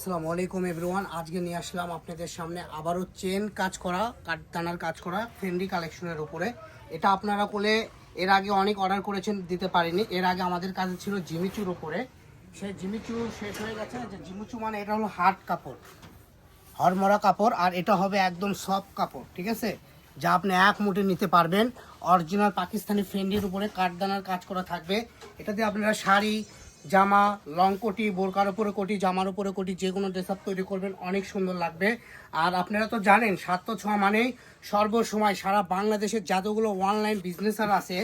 আসসালামু আলাইকুম এভরিওয়ান আজকে নিয়ে আসলাম আপনাদের সামনে আবারও চেন কাজ করা কাঠদানার কাজ করা ফেন্ডি কালেকশনের উপরে। এটা আপনারা কোলে এর আগে অনেক অর্ডার করেছেন, দিতে পারিনি। এর আগে আমাদের কাছে ছিল জিমিচুর উপরে। সেই জিমিচু শেষ হয়ে গেছে। যে জিমিচু মানে এটা হলো হার্ড কাপড়, হরমরা কাপড়, আর এটা হবে একদম সফট কাপড়, ঠিক আছে? যা আপনি এক মুঠে নিতে পারবেন। অরিজিনাল পাকিস্তানি ফ্রেন্ডির উপরে কাঠদানার কাজ করা থাকবে। এটা দিয়ে আপনারা শাড়ি জামা, লং কোটি, বোরকার উপরে কোটি, জামার উপরে কোটি, যে কোনো ড্রেস আপ তৈরি করবেন, অনেক সুন্দর লাগবে। আর আপনারা তো জানেন সাত তো ছোঁয়া মানেই সর্বসময় সারা বাংলাদেশের যতগুলো অনলাইন বিজনেসার আছে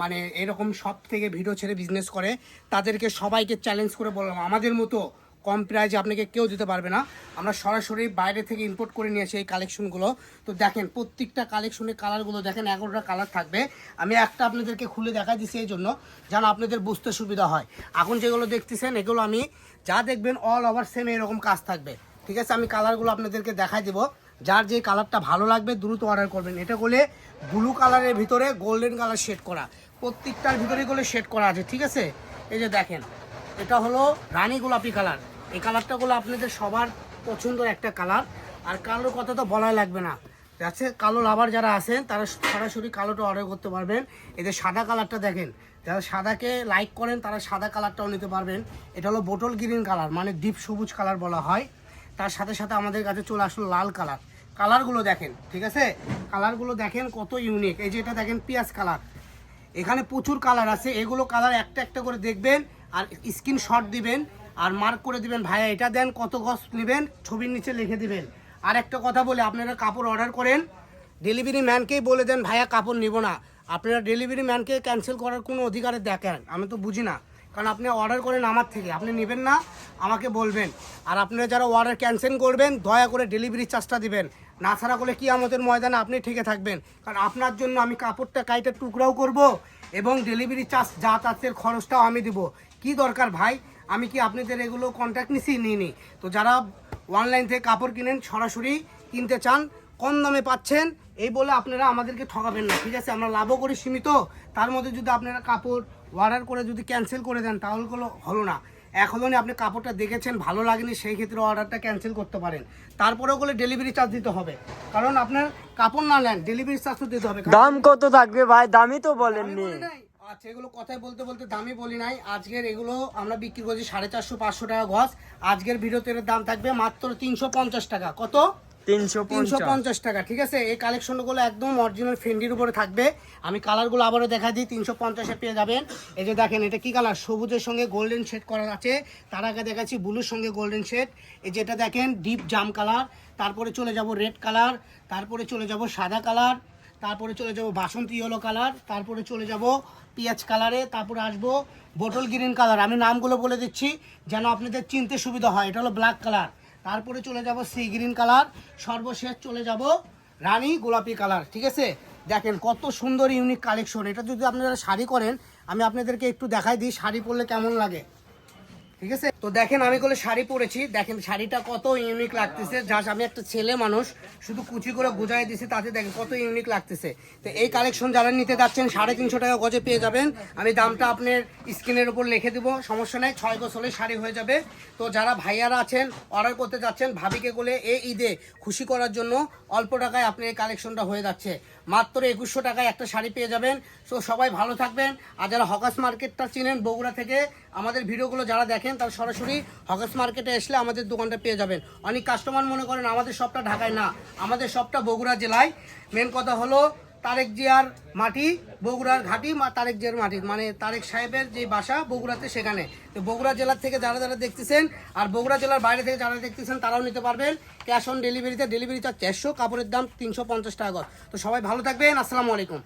মানে এরকম সব থেকে ভিডিও ছেড়ে বিজনেস করে, তাদেরকে সবাইকে চ্যালেঞ্জ করে বললাম। আমাদের মতো কম প্রাইজে আপনাকে কেউ দিতে পারবে না। আমরা সরাসরি বাইরে থেকে ইম্পোর্ট করে নিয়ে আসি এই কালেকশনগুলো তো দেখেন, প্রত্যেকটা কালেকশনের কালারগুলো দেখেন, এগারোটা কালার থাকবে। আমি একটা আপনাদেরকে খুলে দেখা দিচ্ছি এই জন্য, যেন আপনাদের বুঝতে সুবিধা হয়। এখন যেগুলো দেখতেছেন, এগুলো আমি যা দেখবেন অল ওভার সেম এরকম কাজ থাকবে। ঠিক আছে? আমি কালারগুলো আপনাদেরকে দেখাই দেবো। যার যে কালারটা ভালো লাগবে, দ্রুত অর্ডার করবেন। এটা বলে ব্লু কালারের ভিতরে গোল্ডেন কালার শেড করা। প্রত্যেকটার ভিতরে গুলো শেড করা আছে। ঠিক আছে? এই যে দেখেন, এটা হলো রানী গোলাপি কালার এই কালারটা গুলো আপনাদের সবার পছন্দের একটা কালার। আর কালোর কথা তো বলাই লাগবে না। যাচ্ছে কালো লাভার যারা আছেন, তারা সরাসরি কালোটা অর্ডার করতে পারবেন। এদের সাদা কালারটা দেখেন, যারা সাদাকে লাইক করেন, তারা সাদা কালারটাও নিতে পারবেন। এটা হলো বোটল গ্রিন কালার মানে ডিপ সবুজ কালার বলা হয়। তার সাথে সাথে আমাদের কাছে চলে আসলো লাল কালার কালারগুলো দেখেন, ঠিক আছে? কালারগুলো দেখেন কত ইউনিক এই যে এটা দেখেন পিঁয়াজ কালার এখানে প্রচুর কালার আছে। এগুলো কালার একটা একটা করে দেখবেন আর স্ক্রিনশট দিবেন। আর মার্ক করে দিবেন, ভাইয়া, এটা দেন, কত গজ নেবেন, ছবির নিচে লিখে দিবেন। আর একটা কথা বলে, আপনারা কাপড় অর্ডার করেন ডেলিভারি ম্যানকেই বলে দেন, ভাইয়া, কাপড় নিব না। আপনারা ডেলিভারি ম্যানকে ক্যান্সেল করার কোনো অধিকারে দেখেন, আমি তো বুঝি না। কারণ আপনি অর্ডার করেন আমার থেকে, আপনি নেবেন না, আমাকে বলবেন। আর আপনারা যারা অর্ডার ক্যান্সেল করবেন, দয়া করে ডেলিভারি চার্জটা দিবেন। না ছাড়া করে কি আমাদের ময়দানে আপনি ঠিকই থাকবেন। কারণ আপনার জন্য আমি কাপড়টা কাইটে টুকরাও করব এবং ডেলিভারি চার্জ যা যাতায়াতের খরচটাও আমি দিব। কি দরকার ভাই? আমি কি আপনাদের এগুলো কন্ট্যাক্ট নিছি? নিইনি তো যারা অনলাইন থেকে কাপড় কিনেন সরাসরি কিনতে চান কম দামে পাচ্ছেন এই বলে আপনারা আমাদেরকে ঠকাবেন না ঠিক আছে? আমরা লাভও করি সীমিত তার মধ্যে যদি আপনারা কাপড় অর্ডার করে যদি ক্যান্সেল করে দেন তাহলে কোনো হলো না। হলো আপনি কাপড়টা দেখেছেন ভালো লাগেনি সেই ক্ষেত্রে অর্ডারটা ক্যান্সেল করতে পারেন। তারপরেও বলে ডেলিভারি চার্জ দিতে হবে। কারণ আপনার কাপড় না নেন ডেলিভারি চার্জ তো দিতে হবে। দাম কত থাকবে ভাই? দামই তো বলেননি। বলি নাই। আচ্ছা এগুলো কথাই বলতে বলতে দামই বলি নাই। আজকের এগুলো আমরা বিক্রি করছি সাড়ে চারশো পাঁচশো টাকা গজ। আজকের ভিডিওতে এর দাম থাকবে মাত্র তিনশো পঞ্চাশ টাকা। কত? তিনশো পঞ্চাশ। টাকা ঠিক আছে? এই কালেকশনগুলো একদম অরিজিনাল ফেন্ডির উপরে থাকবে। আমি কালারগুলো আবারও দেখা দিই তিনশো পঞ্চাশে পেয়ে যাবেন। এই যে দেখেন এটা কি কালার? সবুজের সঙ্গে গোল্ডেন শেড করা আছে। তার আগে দেখাচ্ছি ব্লুর সঙ্গে গোল্ডেন শেড এই যেটা দেখেন ডিপ জাম কালার তারপরে চলে যাব রেড কালার তারপরে চলে যাব সাদা কালার তারপরে চলে যাব বাসন্তী ইয়েলো কালার তারপরে চলে যাব পিঁয়াজ কালারে তারপরে আসব বোটল গ্রিন কালার আমি নামগুলো বলে দিচ্ছি যেন আপনাদের চিনতে সুবিধা হয়। এটা হলো ব্ল্যাক কালার তারপরে চলে যাব সি গ্রিন কালার সর্বশেষ চলে যাব রানী গোলাপি কালার ঠিক আছে? দেখেন কত সুন্দর ইউনিক কালেকশন এটা যদি আপনারা শাড়ি করেন, আমি আপনাদেরকে একটু দেখাই দিই, শাড়ি পরলে কেমন লাগে। ঠিক আছে? তো দেখেন, আমি করে শাড়ি পরেছি। দেখেন, শাড়িটা কত ইউনিক লাগতেছে। জাস্ট আমি একটা ছেলে মানুষ, শুধু কুচি করে গুজাই দিছি, তাতে দেখেন কত ইউনিক লাগতেছে। তো এই কালেকশন যারা নিতে যাচ্ছেন, সাড়ে তিনশো টাকা গজে পেয়ে যাবেন। আমি দামটা আপনার স্ক্রিনের উপর লিখে দেবো, সমস্যা নেই, ছয় গজ শাড়ি হয়ে যাবে। তো যারা ভাইয়ারা আছেন অর্ডার করতে যাচ্ছেন, ভাবিকে বলে এই ঈদে খুশি করার জন্য অল্প টাকায় আপনি এই কালেকশনটা হয়ে যাচ্ছে। মাত্র একুশশো টাকায় একটা শাড়ি পেয়ে যাবেন। সো সবাই ভালো থাকবেন। আর যারা হকাস মার্কেটটা চিনেন বগুড়া থেকে, আমাদের ভিডিওগুলো যারা দেখেন, তারা সরাসরি হকাস মার্কেটে এসলে আমাদের দোকানটা পেয়ে যাবেন। অনেক কাস্টমার মনে করেন, আমাদের সবটা ঢাকায় না, আমাদের সবটা বগুড়া জেলায়। মেন কথা হলো তারেক জিয়ার মাটি, বগুড়ার ঘাটি তারেক জিয়ার মাটি। মানে তারেক সাহেবের যে বাসা বগুড়াতে সেখানে। তো বগুড়া জেলার থেকে যারা যারা দেখতেছেন, আর বগুড়া জেলার বাইরে থেকে যারা দেখতেছেন, তারাও নিতে পারবেন। ক্যাশ অন ডেলিভারিতে ডেলিভারি চার্জ চারশো, কাপড়ের দাম তিনশো পঞ্চাশ টাকা। তো সবাই ভালো থাকবেন, আসসালামু আলাইকুম।